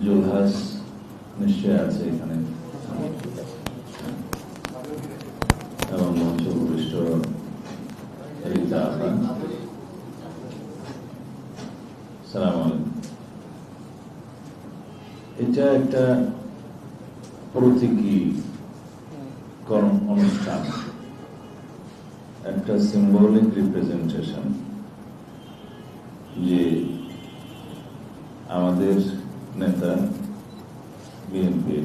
জুলহাস নিশ্চয় আছে এখানে এবং মঞ্চ উপবিষ্ট রিতা আপা সালাম এটা একটা প্রতীকী কর্ম অনুষ্ঠান। একটা সিম্বলিক রিপ্রেজেন্টেশন যে আমাদের নেতা, বিএনপির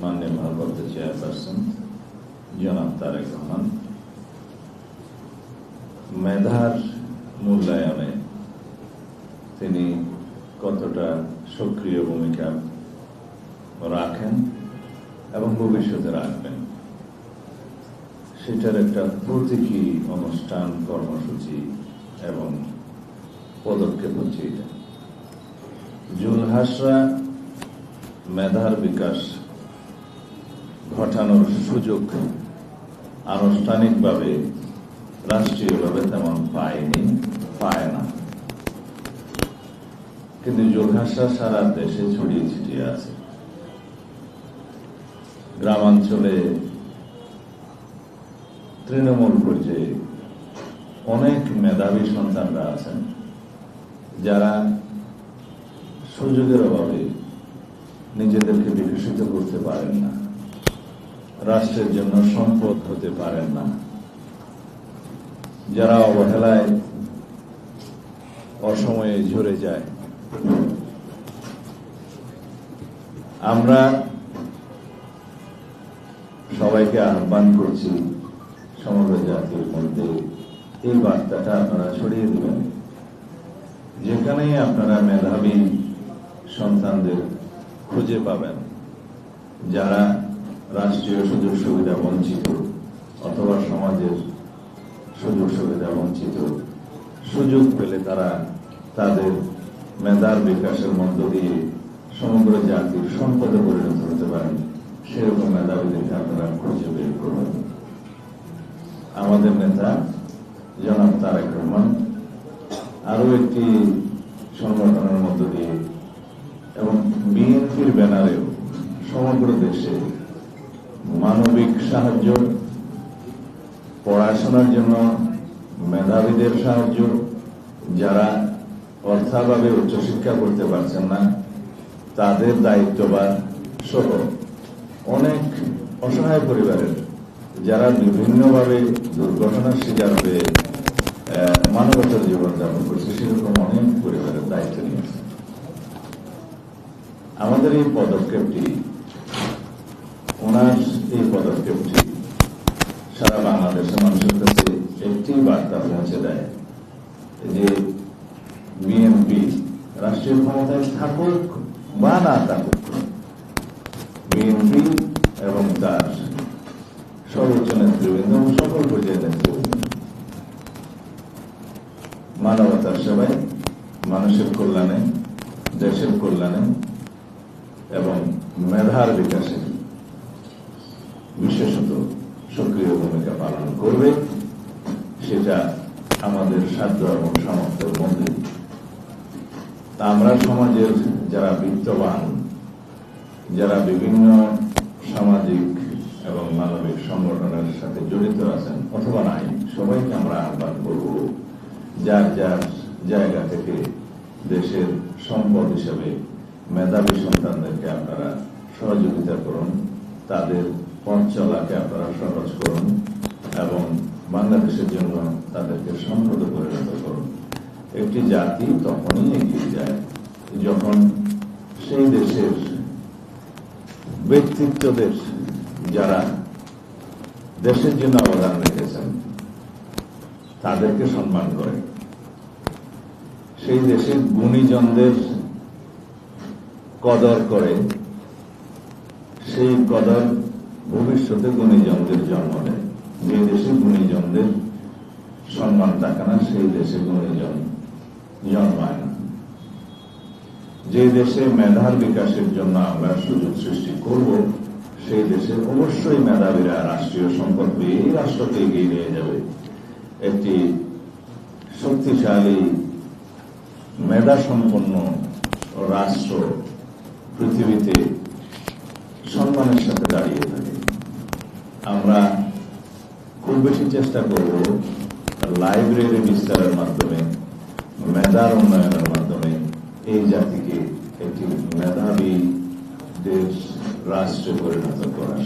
মাননীয় ভারপ্রাপ্ত চেয়ারপারসন জনাব তারেক রহমান, মেধার মূল্যায়নে তিনি কতটা সক্রিয় ভূমিকা রাখেন এবং ভবিষ্যতে রাখবেন, সেটার একটা প্রতীকী অনুষ্ঠান, কর্মসূচি এবং পদক্ষেপ হচ্ছে এটা। জুলহাসরা, মেধার বিকাশ ঘটানোর সুযোগ আনুষ্ঠানিকভাবে রাষ্ট্রীয়ভাবে তেমন পায়নি, পায় না। কিন্তু জুলহাসরা সারা দেশে ছড়িয়ে ছিটিয়ে আছে। গ্রামাঞ্চলে তৃণমূল পর্যায়ে অনেক মেধাবী সন্তানরা আছেন, যারা সুযোগের অভাবে নিজেদেরকে বিকশিত করতে পারেন না। রাষ্ট্রের জন্য সম্পদ হতে পারেন না। যারা অবহেলায় অসময়ে ঝরে যায়। আমরা সবাইকে আহ্বান করছি সমগ্র জাতির মধ্যে এই বার্তাটা আপনারা ছড়িয়ে দেবেন। যেখানেই আপনারা মেধাবী সন্তানদের খুঁজে পাবেন। যারা রাষ্ট্রীয় সুযোগ সুবিধা বঞ্চিত অথবা সমাজের সুযোগ সুবিধা বঞ্চিত, সুযোগ পেলে তারা তাদের মেধার বিকাশের মধ্য দিয়ে সমগ্র জাতির সম্পদে পরিণত হতে পারেন। সেরকম মেধাবীদেরকে আপনারা খুঁজে বের করবেন আমাদের নেতা জনাব তারেক রহমান আরও একটি সংগঠনের মধ্য দিয়ে এবং বিএনপির ব্যানারেও সমগ্র দেশে মানবিক সাহায্য, পড়াশোনার জন্য মেধাবীদের সাহায্য, যারা অর্থাভাবে উচ্চশিক্ষা করতে পারছেন না, তাদের দায়িত্ববান সহ অনেক অসহায় পরিবারের যারা বিভিন্নভাবে দুর্ঘটনার শিকার হয়ে মানবতার জীবনযাপন করছে, সেরকম অনেক পরিবারের দায়িত্ব নিয়েছে। আমাদের এই পদক্ষেপটি, ওনার এই পদক্ষেপটি সারা বাংলাদেশের মানুষের কাছে একটি বার্তা পৌঁছে দেয় যে বিএনপি রাষ্ট্রীয় ক্ষমতায় থাকুক বা না থাকুক বিএনপি এবং তার সর্বোচ্চ নেতৃবৃন্দ এবং সকল পর্যায়ের নেতৃবৃন্দ। মানবতার সেবায়, মানুষের কল্যাণে, দেশের কল্যাণে এবং মেধার বিকাশে বিশেষত সক্রিয় ভূমিকা পালন করবে, সেটা আমাদের সাধ্য এবং সামর্থ্যের মধ্যে। আমরা সমাজের যারা বিত্তবান, যারা বিভিন্ন সামাজিক এবং মানবিক সংগঠনের সাথে জড়িত আছেন, অথবা নাই, সবাইকে আমরা আহ্বান করব, যার যার জায়গা থেকে দেশের সম্পদ হিসেবে মেধাবী সন্তানদেরকে আপনারা সহযোগিতা করুন, তাদের পথ চলাকে আপনারা সহজ করুন এবং বাংলাদেশের জন্য তাদেরকে সম্পদে পরিণত করুন। একটি জাতি তখনই এগিয়ে যায় যখন সেই দেশের ব্যক্তিত্বদের যারা দেশের জন্য অবদান রেখেছেন, তাদেরকে সম্মান করে। সেই দেশের গুণীজনদের কদর করে, সেই কদর ভবিষ্যতে গুণীজনদের জন্ম দেয় যে দেশে গুণীজনদের সম্মান থাকে না, সেই দেশে গুণীজন জন্মায় না। যে দেশে মেধার বিকাশের জন্য আমরা সুযোগ সৃষ্টি করব, সেই দেশে অবশ্যই মেধাবীরা রাষ্ট্রীয় সম্পদ পেয়ে এই রাষ্ট্রকে এগিয়ে নিয়ে যাবে। একটি শক্তিশালী মেধা সম্পন্ন রাষ্ট্র পৃথিবীতে সম্মানের সাথে দাঁড়িয়ে থাকে। আমরা খুব বেশি চেষ্টা করব লাইব্রেরি বিস্তারের মাধ্যমে, মেধার উন্নয়নের মাধ্যমে এই জাতিকে একটি মেধাবী দেশ, রাষ্ট্রে পরিণত করা।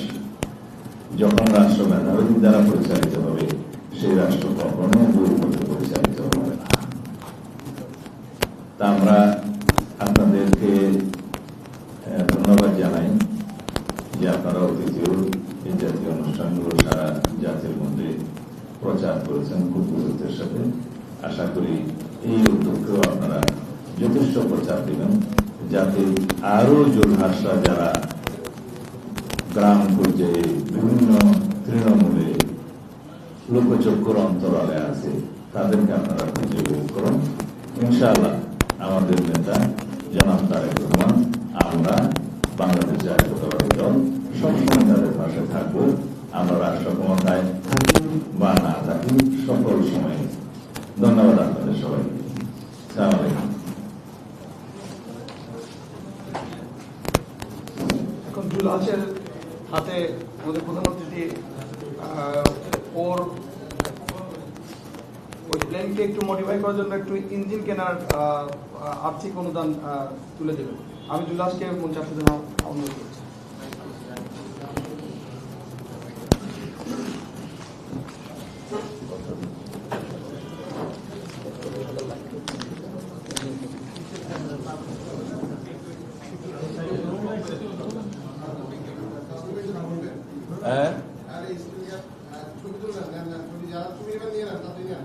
যখন রাষ্ট্র মেধাবী দ্বারা পরিচালিত হবে, সেই রাষ্ট্র কখনো দুর্নীতি পরিচালিত হবে না। তা আমরা আপনাদেরকে আহ, ধন্যবাদ জানাই যে আপনারা অতিথিও এই জাতীয় অনুষ্ঠানগুলো সারা জাতির মধ্যে প্রচার করেছেন খুব গুরুত্বের সাথে। আশা করি এই উদ্যোগকেও আপনারা যথেষ্ট প্রচার দিবেন, যাতে আরও যোদ্ধাসরা যারা গ্রাম পর্যায়ে বিভিন্ন তৃণমূলে লোকচক্ষুর অন্তরালে আছে, তাদেরকে আপনারা খুঁজে বের করুন। ইনশাআল্লাহ আমাদের নেতা জনাব তারেক রহমান, আমরা বাংলাদেশ জাতীয়তাবাদী দল, সবসময় তাদের পাশে থাকব। আমরা রাষ্ট্র ক্ষমতায় থাকি, বা না থাকি সকল সময় ধন্যবাদ আপনাদের সবাইকে। সালাম আলাইকুম। এখন জুলহাসের হাতে আমাদের প্রধানমন্ত্রীটি আহ, ওর ওই প্লেনকে একটু মডিফাই করার জন্য একটু ইঞ্জিন কেনার আর্থিক অনুদান তুলে দেবেন। আমি জুলহাসকে মঞ্চে আসতে জন্য অনুরোধ করছি হ্যাঁ আর এই স্কুলে ছবি তুলবেন না না ছবি যারা ছবি নেবেন নিয়ে নেন তাড়াতাড়ি নেন